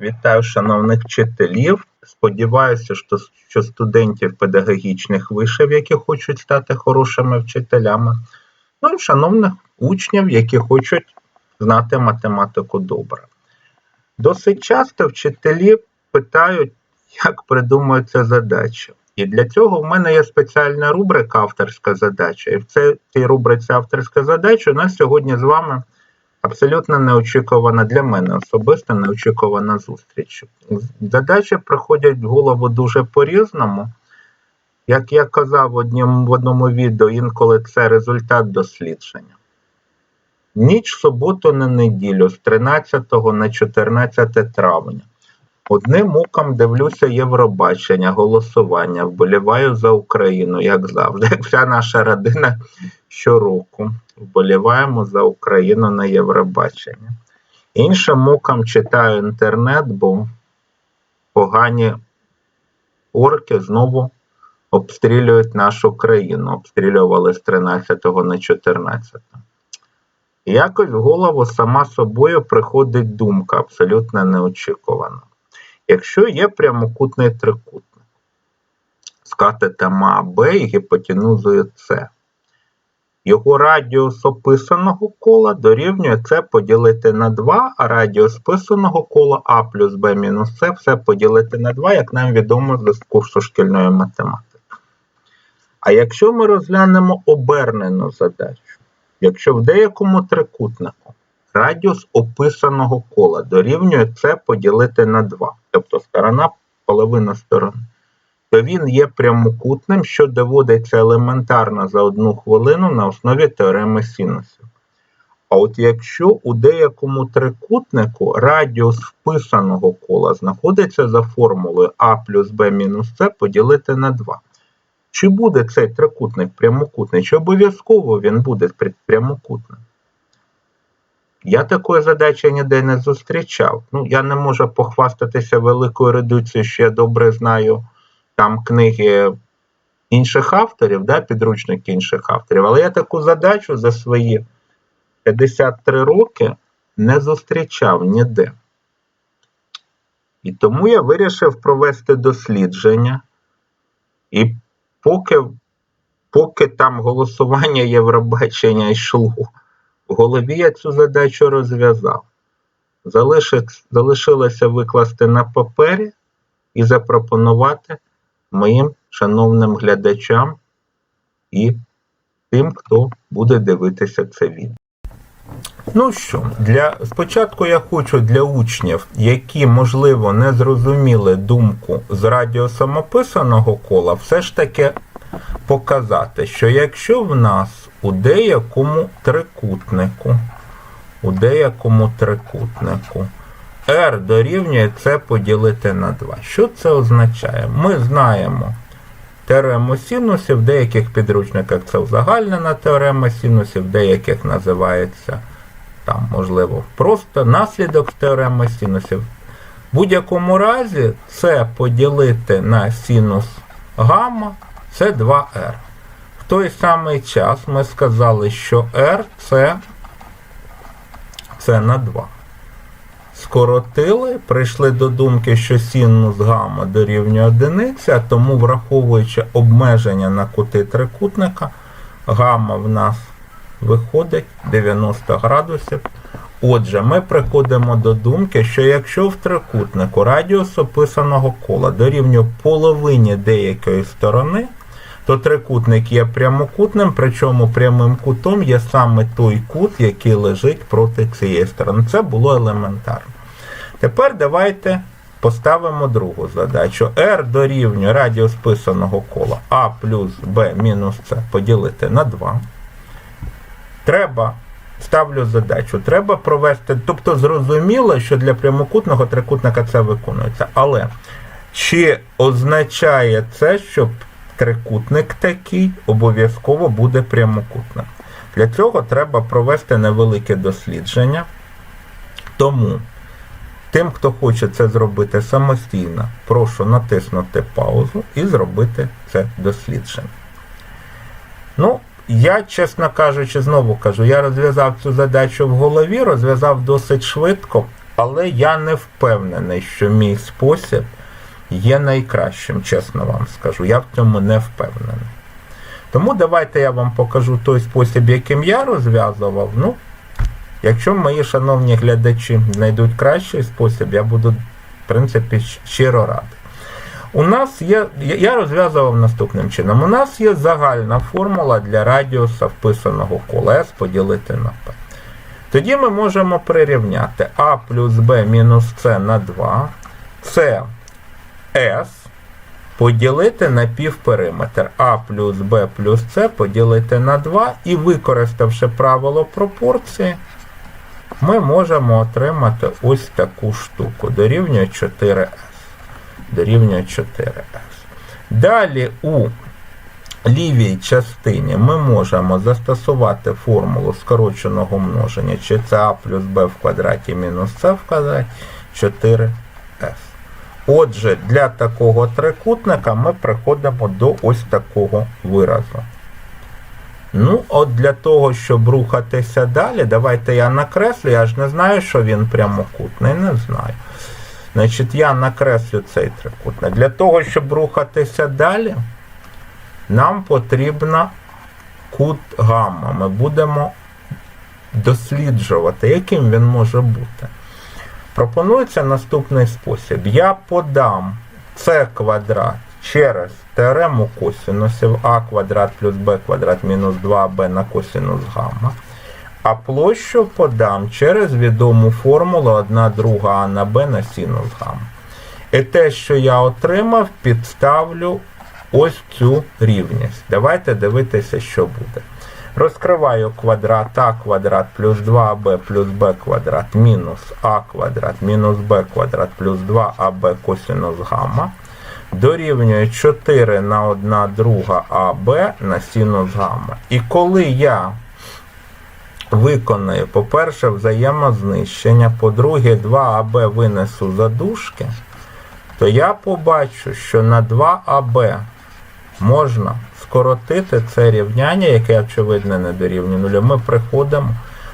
Вітаю шановних вчителів. Сподіваюся, що, студентів педагогічних вишів, які хочуть стати хорошими вчителями, ну і шановних учнів, які хочуть знати математику добре. Досить часто вчителі питають, як придумуються задачі. І для цього в мене є спеціальна рубрика авторська задача. І в цій рубриці авторська задача у нас сьогодні з вами абсолютно неочікувана для мене особисто неочікувана зустріч. Задачі приходять в голову дуже по-різному. Як я казав в одному, в одному відео, інколи це результат дослідження. Ніч суботу на неділю з 13 на 14 травня. Одним оком дивлюся Євробачення, голосування, вболіваю за Україну, як завжди. Як вся наша родина щороку вболіваємо за Україну на Євробаченні. Іншим оком читаю інтернет, бо погані орки знову обстрілюють нашу країну. Обстрілювали з 13 на 14. Якось в голову сама собою приходить думка, абсолютно неочікувана. Якщо є прямокутний трикутник з катетами АБ і гіпотенузою С, його радіус описаного кола дорівнює С поділити на 2, а радіус писаного кола А плюс Б мінус С все поділити на 2, як нам відомо з курсу шкільної математики. А якщо ми розглянемо обернену задачу, якщо в деякому трикутнику радіус описаного кола дорівнює С поділити на 2, тобто сторона половина сторони, то він є прямокутним, що доводиться елементарно за одну хвилину на основі теореми синусів. А от якщо у деякому трикутнику радіус вписаного кола знаходиться за формулою А плюс Б мінус С поділити на 2. Чи буде цей трикутник прямокутний? Чи обов'язково він буде прямокутним? Я такої задачі ніде не зустрічав. Ну, я не можу похвастатися великою редукцією, що я добре знаю там книги інших авторів, да, підручники інших авторів, але я таку задачу за свої 53 роки не зустрічав ніде. І тому я вирішив провести дослідження. І поки, поки там голосування Євробачення йшло, в голові я цю задачу розв'язав. Залишилося викласти на папері і запропонувати моїм шановним глядачам і тим, хто буде дивитися це відео. Ну що, для спочатку я хочу для учнів, які, можливо, не зрозуміли думку з радіусом описаного кола, все ж таки показати, що якщо в нас у деякому трикутнику, у деякому трикутнику r дорівнює це поділити на 2. Що це означає? Ми знаємо теорему синусів, в деяких підручниках це узагальнена теорема синусів, в деяких називається там, можливо, просто наслідок теореми синусів. В будь-якому разі це поділити на синус гамма це 2r. В той самий час ми сказали, що r це, це на 2 скоротили, прийшли до думки, що синус гамма дорівнює одиниці, тому, враховуючи обмеження на кути трикутника, гамма в нас виходить 90 градусів. Отже, ми приходимо до думки, що якщо в трикутнику радіус описаного кола дорівнює половині деякої сторони, то трикутник є прямокутним, причому прямим кутом є саме той кут, який лежить проти цієї сторони. Це було елементарно. Тепер давайте поставимо другу задачу. R дорівнює радіус писаного кола А плюс Б мінус С поділити на 2. Треба, ставлю задачу, треба провести, тобто зрозуміло, що для прямокутного трикутника це виконується. Але чи означає це, що трикутник такий обов'язково буде прямокутним? Для цього треба провести невелике дослідження. Тому тим, хто хоче це зробити самостійно, прошу натиснути паузу і зробити це дослідження. Ну, я, чесно кажучи, знову кажу, я розв'язав цю задачу в голові, розв'язав досить швидко. але я не впевнений, що мій спосіб є найкращим, чесно вам скажу. Я в цьому не впевнений. Тому давайте я вам покажу той спосіб, яким я розв'язував. Ну, якщо мої шановні глядачі знайдуть кращий спосіб, я буду, в принципі, щиро радий. У нас є, я- розв'язував наступним чином. У нас є загальна формула для радіуса вписаного кола S поділити на P. Тоді ми можемо прирівняти А плюс Б мінус С на 2. Це S поділити на півпериметр А плюс Б плюс С поділити на 2 і використавши правило пропорції, ми можемо отримати ось таку штуку. Дорівнює 4S. Дорівнює 4S. Далі у лівій частині ми можемо застосувати формулу скороченого множення, чи це А плюс Б в квадраті мінус С в квадраті 4S. Отже, для такого трикутника ми приходимо до ось такого виразу. Ну, от для того, щоб рухатися далі, давайте я накреслю. Я ж не знаю, що він прямокутний, не знаю. Значить, я накреслю цей трикутник. Для того, щоб рухатися далі, нам потрібно кут гамма. Ми будемо досліджувати, яким він може бути. Пропонується наступний спосіб. Я подам c квадрат через теорему косинусів а квадрат плюс b квадрат мінус 2b на косинус гамма. А площу подам через відому формулу 1 друга а на b на синус гамма. І те, що я отримав, підставлю ось цю рівність. Давайте дивитися, що буде. Розкриваю квадрат а квадрат плюс 2аб плюс b квадрат мінус а квадрат мінус b квадрат плюс 2аб косинус гамма. Дорівнює 4 на 1 друга АБ на синус гамма. І коли я виконаю, по-перше, взаємознищення, по-друге, 2АБ винесу за дужки, то я побачу, що на 2АБ можна скоротити це рівняння, яке, очевидно, не дорівнює нулю. Ми приходимо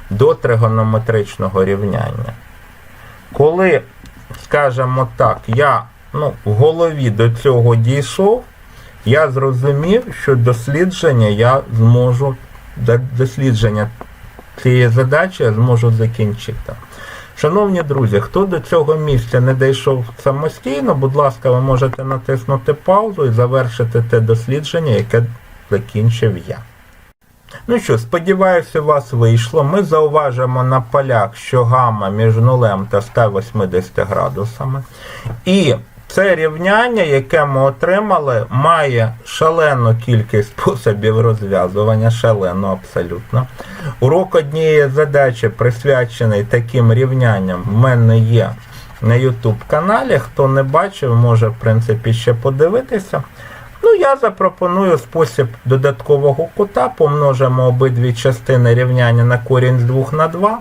до тригонометричного рівняння. Коли, скажімо так, я ну, в голові до цього дійшов, я зрозумів, що дослідження я зможу, дослідження цієї задачі я зможу закінчити. Шановні друзі, хто до цього місця не дійшов самостійно, будь ласка, ви можете натиснути паузу і завершити те дослідження, яке закінчив я. Ну що, сподіваюся, у вас вийшло. Ми зауважимо на полях, що гама між нулем та 180 градусами. І це рівняння, яке ми отримали, має шалену кількість способів розв'язування, шалену абсолютно. Урок однієї задачі, присвячений таким рівнянням, в мене є на YouTube каналі. Хто не бачив, може в принципі ще подивитися. Ну, я запропоную спосіб додаткового кута, помножимо обидві частини рівняння на корінь з 2 на 2.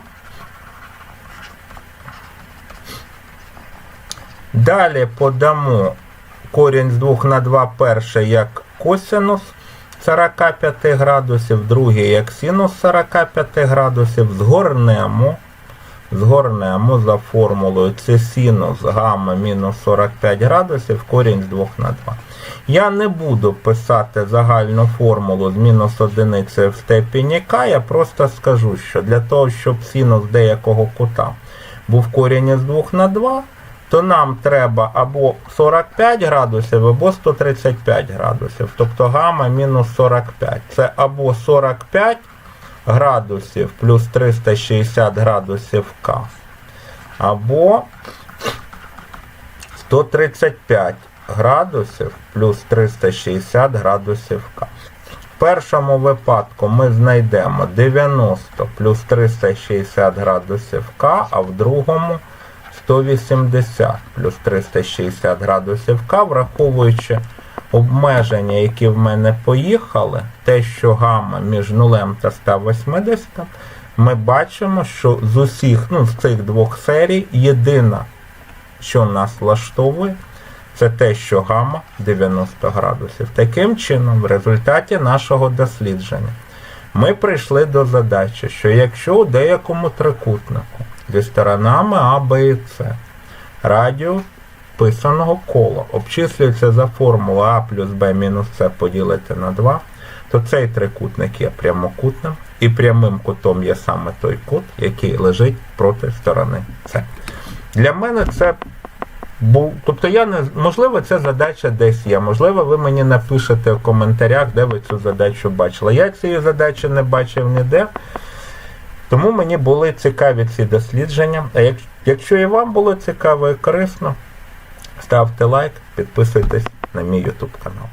Далі подамо корінь з 2 на 2 перше як косинус 45 градусів, другий як синус 45 градусів, згорнемо, згорнемо за формулою. Це синус гамма мінус 45 градусів, корінь з 2 на 2. Я не буду писати загальну формулу з мінус одиниці в степені k, я просто скажу, що для того, щоб синус деякого кута був корінь із 2 на 2, то нам треба або 45 градусів, або 135 градусів. Тобто гамма мінус 45. Це або 45 градусів плюс 360 градусів К, або 135 градусів плюс 360 градусів К. В першому випадку ми знайдемо 90 плюс 360 градусів К, а в другому 180 плюс 360 градусів К, враховуючи обмеження, які в мене поїхали, те, що гамма між 0 та 180, ми бачимо, що з усіх ну, з цих двох серій єдина, що нас влаштовує, це те, що гамма 90 градусів. Таким чином, в результаті нашого дослідження, ми прийшли до задачі, що якщо у деякому трикутнику зі сторонами А, Б і С. Радіус писаного кола обчислюється за формулою А плюс Б мінус С поділити на 2, то цей трикутник є прямокутним, і прямим кутом є саме той кут, який лежить проти сторони С. Для мене це був. Тобто я не можливо, ця задача десь є. Можливо, ви мені напишете в коментарях, де ви цю задачу бачили. Я цієї задачі не бачив ніде. Тому мені були цікаві ці дослідження. А як- якщо і вам було цікаво і корисно, ставте лайк, підписуйтесь на мій YouTube канал.